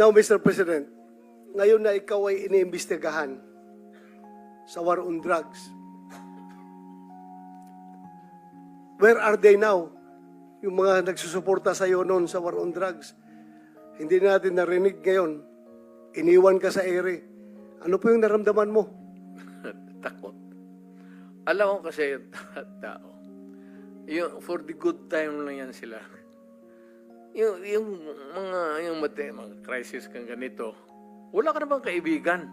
Now, Mr. President, ngayon na ikaw ay iniimbestigahan sa war on drugs, where are they now? Yung mga nagsusuporta sa iyo noon sa war on drugs. Hindi natin narinig ngayon. Iniwan ka sa ere. Ano po yung naramdaman mo? Takot. Alam ko kasi tao. Yung, for the good time lang yan sila. Yung, yung mga, yung mate, mga crisis kang ganito, wala ka namang kaibigan.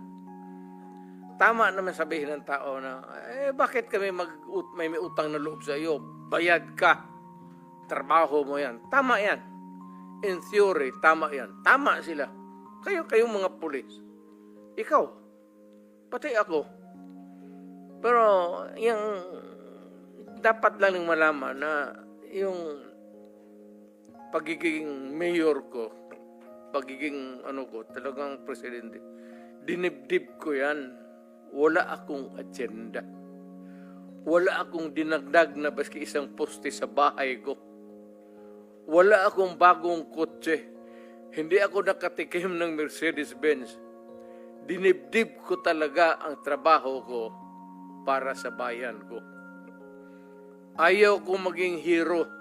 Tama naman sabihin ng tao na, eh, bakit kami mag, may, may utang na loob sa iyo? Bayad ka. Trabaho mo yan. Tama yan. In theory, tama yan. Tama sila. Kayo, kayong mga pulis. Ikaw. Pati ako. Pero yung dapat lang ng malaman na yung pagiging mayor ko, pagiging ano ko, talagang presidente, dinibdib ko yan. Wala akong agenda. Wala akong dinagdag na baski isang poste sa bahay ko. Wala akong bagong kotse. Hindi ako nakatikim ng Mercedes-Benz. Dinibdib ko talaga ang trabaho ko para sa bayan ko. Ayaw ko maging hero